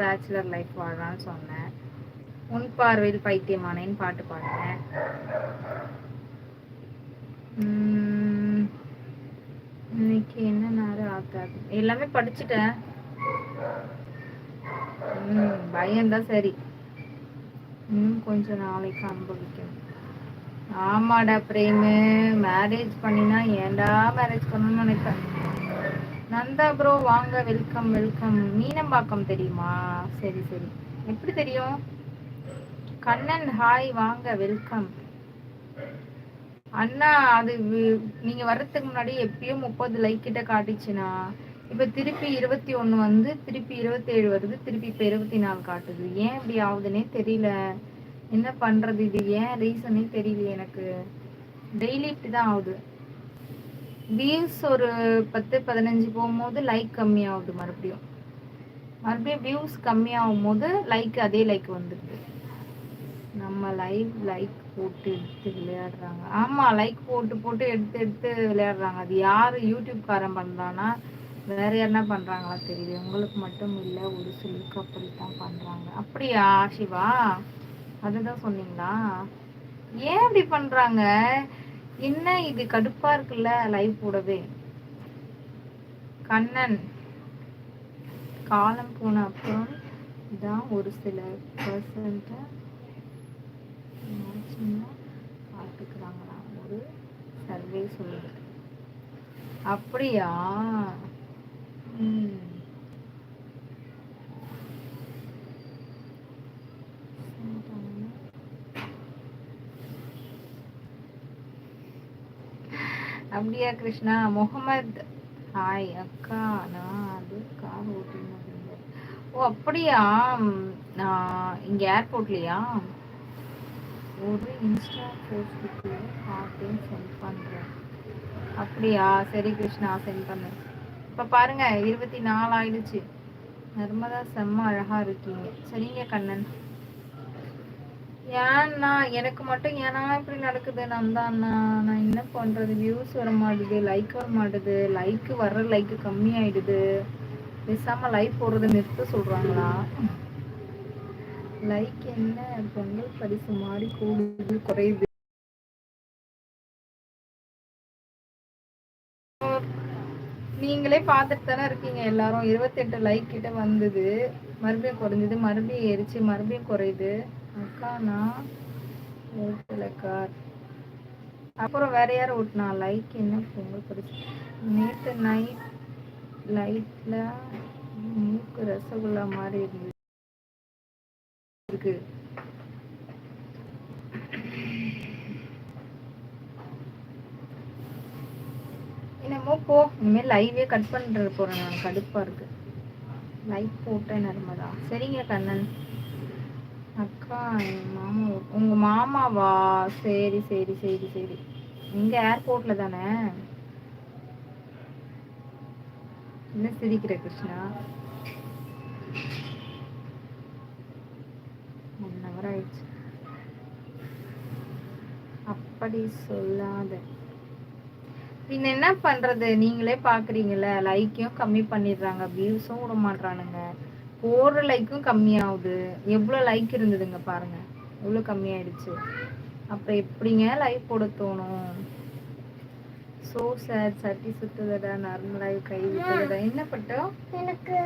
Bachelor life வாழலாம்னு சொன்னேன். உன் பார்வையில் பைத்தியமானேன்னு பாட்டு பாடினேன். இன்னைக்கு என்ன நேரம் ஆகாது எல்லாமே படிச்சுட்டேன். ம் பயம்தான் சரி. இன்னும் கொஞ்சம் நாளைக்கு அனுபவிக்கணும். ஆமாடா பிரேமு மேரேஜ் பண்ணினா ஏன்டா மேரேஜ் பண்ணணும்னு நினைப்பேன் நந்தா ப்ரோ வாங்க வெல்கம் வெல்கம் மீனம்பாக்கம் தெரியுமா? சரி சரி. எப்படி தெரியும்? கண்ணன் ஹாய் வாங்க வெல்கம் அண்ணா அது நீங்க வர்றதுக்கு முன்னாடி எப்பயும் முப்பது லைக் கிட்ட காட்டுச்சுன்னா இப்ப திருப்பி இருபத்தி ஒண்ணு வந்து திருப்பி இருபத்தி ஏழு வருது திருப்பி இப்ப இருபத்தி நாலு காட்டுது. ஏன் இப்படி ஆகுதுன்னே தெரியல. என்ன பண்றது இது? ஏன் ரீசனே தெரியல எனக்கு. டெய்லி இப்படிதான் ஆகுது வியூஸ் ஒரு பத்து பதினஞ்சு போகும்போது லைக் கம்மியாகுது மறுபடியும். மறுபடியும் வியூஸ் கம்மியாகும் போது லைக் அதே லைக் வந்துடுது. நம்ம லைவ் லைக் போட்டு எடுத்து விளையாடுறாங்க. ஆமாம் லைக் போட்டு போட்டு எடுத்து எடுத்து விளையாடுறாங்க. அது யார் யூடியூப்காரன் பண்றானா வேற யாருன்னா பண்ணுறாங்களா தெரியல. உங்களுக்கு மட்டும் இல்லை ஒரு சிலருக்கு அப்படித்தான் பண்ணுறாங்க அப்படியா சிவா? அதுதான் சொன்னீங்களா? ஏன் அப்படி பண்ணுறாங்க என்ன இது கடுப்பா இருக்குல்ல லைவ் போடவே கண்ணன் காலம் போன அப்புறம் தான் ஒரு சில பர்சன்ட்ட பார்த்துக்கிறாங்களா ஒரு சர்வே சொல்லுது. அப்படியா? அப்படியா கிருஷ்ணா? முகமது. ஹாய் அக்கா நான் அது கார் ஓட்டினது ஓ அப்படியா? நான் இங்கே ஏர்போர்ட்லையா ஒரு இன்ஸ்டா போஸ்ட்டுக்கு பார்த்தேன் சென்ட் பண்ணுறேன் அப்படியா? சரி கிருஷ்ணா சென்ட் பண்ணு. இப்போ பாருங்கள் இருபத்தி நாலு ஆயிடுச்சு. நர்மதா செம்ம அழகாக இருக்கீங்க. சரிங்க கண்ணன். ஏன்னா எனக்கு மட்டும் ஏன்னா இப்படி நடக்குது நான் தான் நான் என்ன பண்றது? வியூஸ் வர மாட்டுது லைக் வர மாட்டுது. லைக் வர்ற லைக் கம்மி ஆயிடுது பேசாம லைக் போடுறது நிறுத்த சொல்றாங்களா? லைக் என்ன? பொங்கல் பரிசு மாதிரி கூடுது குறையுது. நீங்களே பார்த்துட்டு தானே இருக்கீங்க எல்லாரும். இருபத்தெட்டு லைக் கிட்ட வந்தது. மறுபடியும் குறைஞ்சது. மறுபடியும் ஏறிச்சு. மறுபடியும் குறையுது. அக்கா அப்புறம் வேற யார் ஓட்டினா? லைக் என்ன? பொங்கல் பிடிச்சி நேற்று நைட் லைட்ல மூக்கு ரசகுல்லா மாதிரி இருந்தது இருக்கு என்னமோ போ. இனிமேல் லைவே கட் பண்ணுறது போறேன். நான் கடுப்பா இருக்கு. லைக் போட்டேன் நர்மதா சரிங்க கண்ணன். அக்கா மாமா உங்க மாமாவா? சரி சரி சரி சரி. இங்க ஏர்போர்ட்ல தானே? என்ன சிரிக்கிற கிருஷ்ணா? ஒன் ஹவர் ஆயிடுச்சு. அப்படி சொல்லாத. பின் என்ன பண்றது? நீங்களே பாக்குறீங்கல்ல லைக்கையும் கம்மி பண்ணிடுறாங்க வியூஸும் விட மாட்றானுங்க. போடுற லைக்கும் கம்மியாகுது. எவ்வளவு லைக் இருந்ததுங்க பாருங்க. எவ்வளவு கம்மியாயிடுச்சு. அப்புறம் எப்படிங்க லைக் போட தோணும்? சோ சேட் சட்டி சுத்துதடா நார்மலாக கை விட்டுதடா. என்ன பட்டோம்? எனக்கு